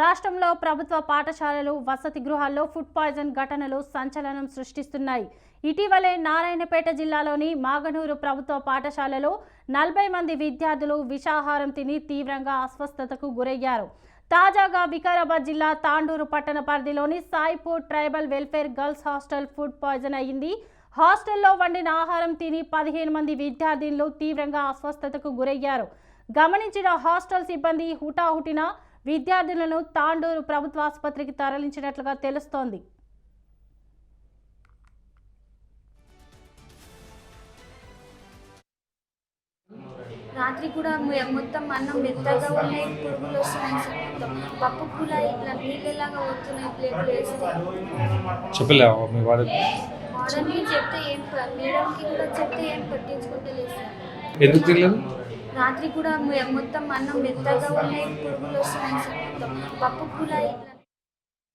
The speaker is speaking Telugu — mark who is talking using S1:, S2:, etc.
S1: రాష్ట్రంలో ప్రభుత్వ పాఠశాలలు వసతి గృహాల్లో ఫుడ్ పాయిజన్ ఘటనలు సంచలనం సృష్టిస్తున్నాయి. ఇటీవలే నారాయణపేట జిల్లాలోని మాగనూరు ప్రభుత్వ పాఠశాలలో నలభై మంది విద్యార్థులు విషాహారం తిని తీవ్రంగా అస్వస్థతకు గురయ్యారు. తాజాగా వికారాబాద్ జిల్లా తాండూరు పట్టణ పరిధిలోని Saipur tribal welfare girls hostel food poison అయ్యింది. హాస్టల్లో వండిన ఆహారం తిని పదిహేను మంది విద్యార్థినులు తీవ్రంగా అస్వస్థతకు గురయ్యారు. గమనించిన హాస్టల్ సిబ్బంది హుటాహుటిన విద్యార్థులను తాండూరు ప్రభుత్వ ఆసుపత్రికి తరలించినట్లుగా తెలుస్తోంది.
S2: రాత్రి కూడా మొత్తం అన్నం మెత్తగా ఉన్నాయి పురుగులు వస్తున్నాయి సార్ మొత్తం పప్పు కూడా ఇట్లా నీళ్ళలాగా వస్తున్నాయి ప్లేట్లు వేస్తే
S3: చెప్పలేవా మీ
S2: మోడల్కి చెప్తే ఏం మేడంకి కూడా చెప్తే ఏం పట్టించుకుంటలేదు. సార్
S3: ఎందుకు తెలియదు
S2: రాత్రి కూడా మొ- మొత్తం అన్నం మెత్తగా ఉన్నాయి పురుగులు వస్తున్నాయి సార్ మొత్తం పప్పు కూడా